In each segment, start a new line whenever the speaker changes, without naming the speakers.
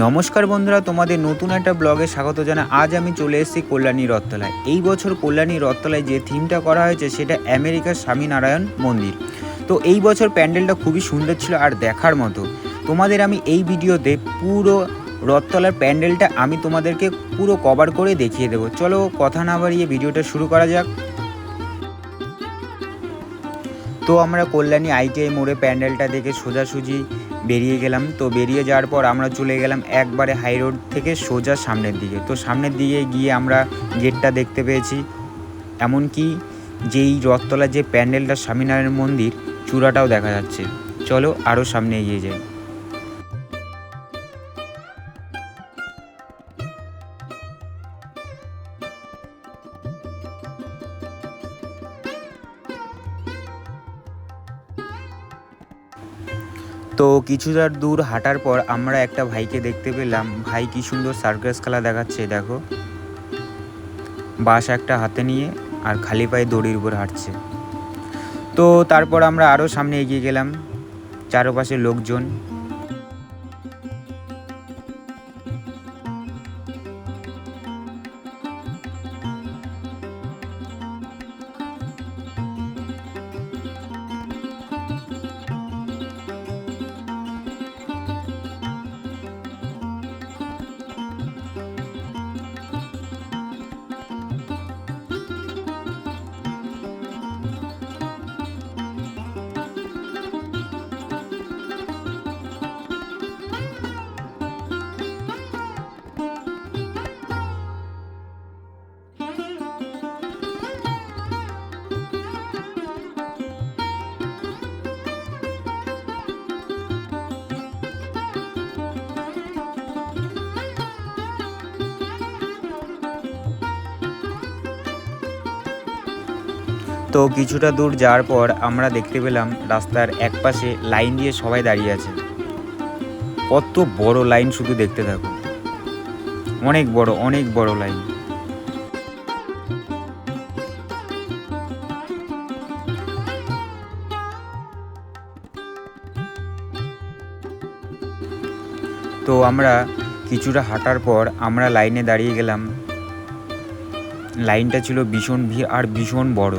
নমস্কার বন্ধুরা, তোমাদের নতুন একটা ব্লগে স্বাগত জানা আজ আমি চলে এসেছি কল্যাণী রথতলায়। এই বছর কল্যাণী রথতলায় যে থিমটা করা হয়েছে, সেটা আমেরিকার স্বামীনারায়ণ মন্দির। তো এই বছর প্যান্ডেলটা খুবই সুন্দর ছিল আর দেখার মতো। তোমাদের আমি এই ভিডিওতে পুরো রথতলার প্যান্ডেলটা আমি তোমাদেরকে পুরো কভার করে দেখিয়ে দেবো। চলো কথা না বাড়িয়ে ভিডিওটা শুরু করা যাক। তো আমরা কল্যাণী আইটিআই মোড়ে প্যান্ডেলটা দেখে সোজাসুজি বেরিয়ে গেলাম। তো বেরিয়ে যাওয়ার পর আমরা চলে গেলাম একবারে হাই রোড থেকে সোজা সামনের দিকে। তো সামনের দিকে গিয়ে আমরা গেটটা দেখতে পেয়েছি। এমনকি যেই রথতলা যে প্যান্ডেলটা স্বামীনারায়ণ মন্দির, চূড়াটাও দেখা যাচ্ছে। চলো আরও সামনে এগিয়ে যাই। তো কিছুটা দূর হাঁটার পর আমরা একটা ভাইকে দেখতে পেলাম। ভাই কি সুন্দর সার্কাস খেলা দেখাচ্ছে, দেখো। বাস একটা হাতে নিয়ে আর খালি পায়ে দড়ির উপর হাঁটছে। তো তারপর আমরা আরও সামনে এগিয়ে গেলাম চারপাশে লোকজন। তো কিছুটা দূর যাওয়ার পর আমরা দেখতে পেলাম রাস্তার একপাশে লাইন দিয়ে সবাই দাঁড়িয়ে আছে। কত বড় লাইন শুধু দেখতে থাকো। অনেক বড় অনেক বড় লাইন। তো আমরা কিছুটা হাঁটার পর আমরা লাইনে দাঁড়িয়ে গেলাম। লাইনটা ছিল ভীষণ ভিড় আর ভীষণ বড়।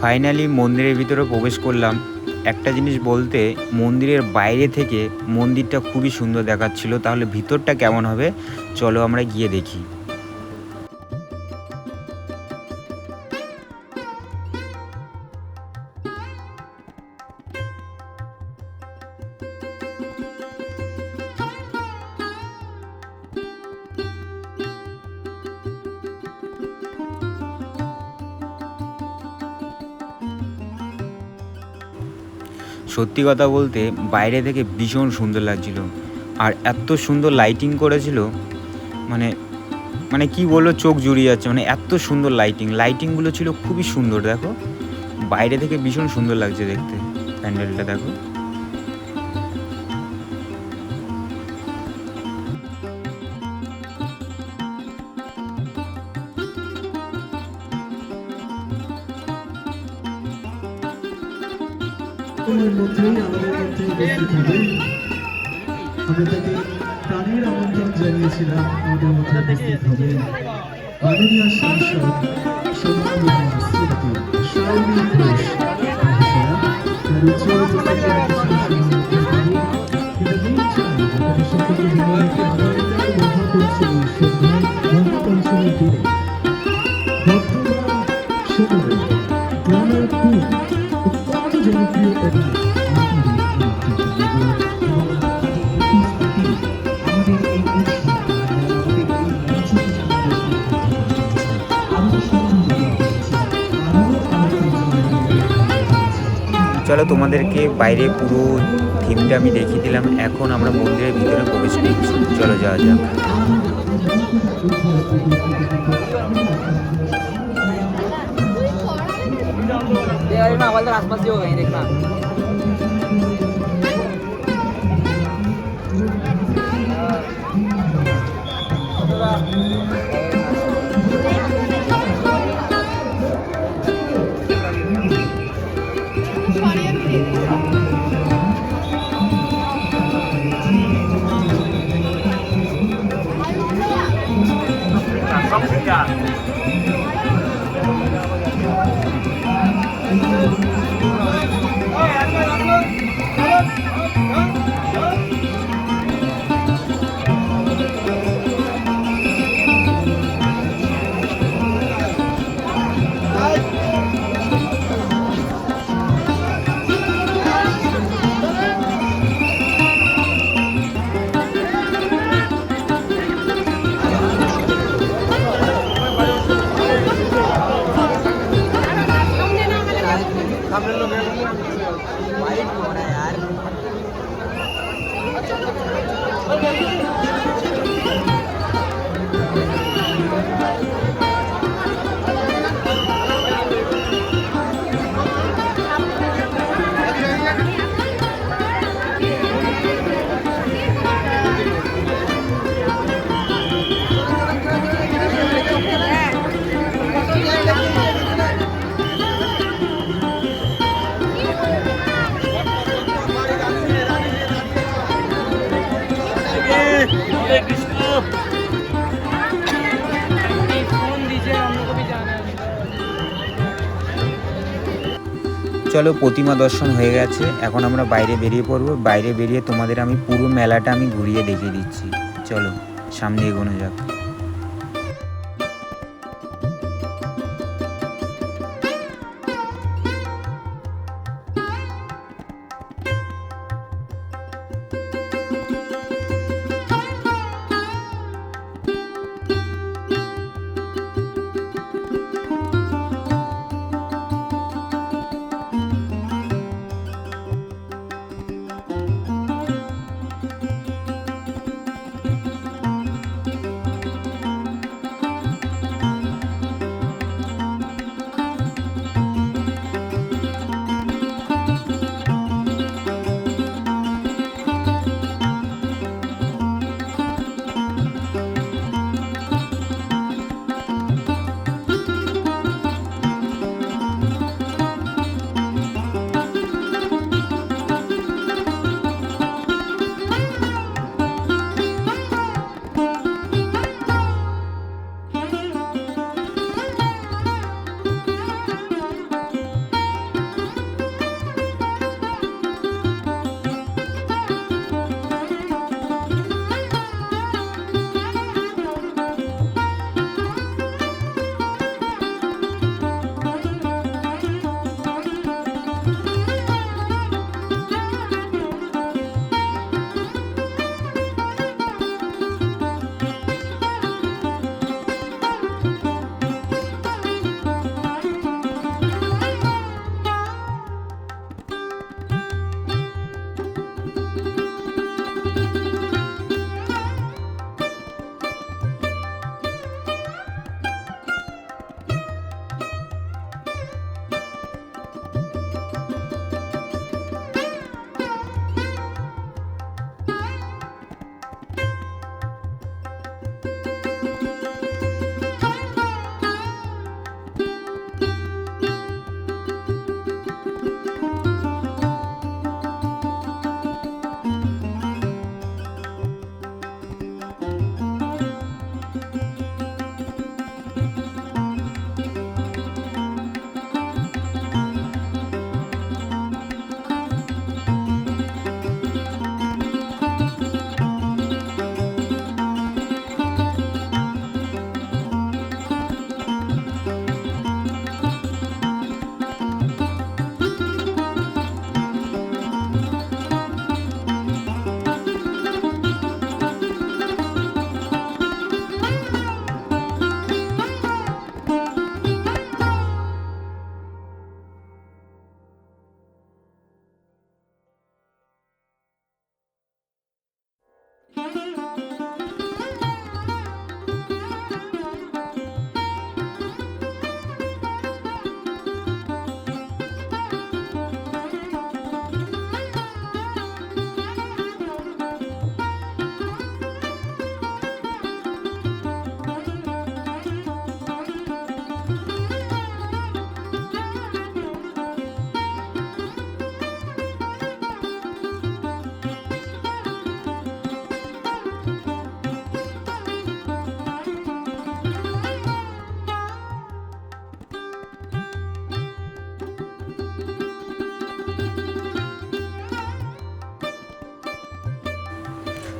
ফাইনালি মন্দিরের ভিতরে প্রবেশ করলাম। একটা জিনিস বলতে, মন্দিরের বাইরে থেকে মন্দিরটা খুবই সুন্দর দেখাচ্ছিল। তাহলে ভিতরটা কেমন হবে? চলো আমরা গিয়ে দেখি। সত্যি কথা বলতে বাইরে থেকে ভীষণ সুন্দর লাগছিল। আর এত সুন্দর লাইটিং করেছিল মানে মানে কি বলো চোখ জুড়িয়ে যাচ্ছে মানে এত সুন্দর লাইটিং লাইটিংগুলো ছিল খুবই সুন্দর, দেখো। বাইরে থেকে ভীষণ সুন্দর লাগছে দেখতে, প্যান্ডেলটা, দেখো।
সময়ের মধ্যেই আমাদের মধ্যে উপস্থিত হবে আমরা তাকে প্রাণের আমন্ত্রণ জানিয়েছিলাম, আমাদের মধ্যে উপস্থিত হবে মাননীয় সাংসদ সম্মানীয় স্মৃতি শাওনি ঘোষ তার উজ্জ্বল
চলো তোমাদেরকে বাইরে পুরো থিমটা আমি দেখিয়ে দিলাম এখন আমরা মন্দিরের ভিতরে প্রবেশ করছি চলো যাওয়া যাক
देखना वाले आसपास ही होगा ये देखना फोन दीजिए Okay.
চলো প্রতিমা দর্শন হয়ে গেছে। এখন আমরা বাইরে বেরিয়ে পড়ব। বাইরে বেরিয়ে তোমাদের আমি পুরো মেলাটা আমি ঘুরিয়ে দেখিয়ে দিচ্ছি। চলো, সামনে এগোনো যাক।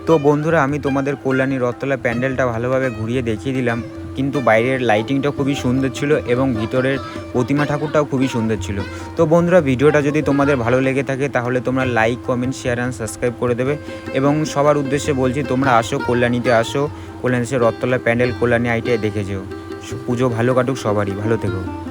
তো বন্ধুরা, আমি তোমাদের কল্যাণী রথতলা প্যান্ডেলটা ভালোভাবে ঘুরিয়ে দেখিয়ে দিলাম। কিন্তু বাইরের লাইটিংটা খুবই সুন্দর ছিল এবং ভিতরের প্রতিমা ঠাকুরটাও খুবই সুন্দর ছিল। তো বন্ধুরা, ভিডিওটা যদি তোমাদের ভালো লেগে থাকে, তাহলে তোমরা like comment share and subscribe করে দেবে। এবং সবার উদ্দেশ্যে বলছি, তোমরা আসো কল্যাণীতে আসো, কল্যাণী রথতলা প্যান্ডেল, কল্যাণী আইটিআই দেখে যেও। পুজো ভালো কাটুক সবারই, ভালো থেকো।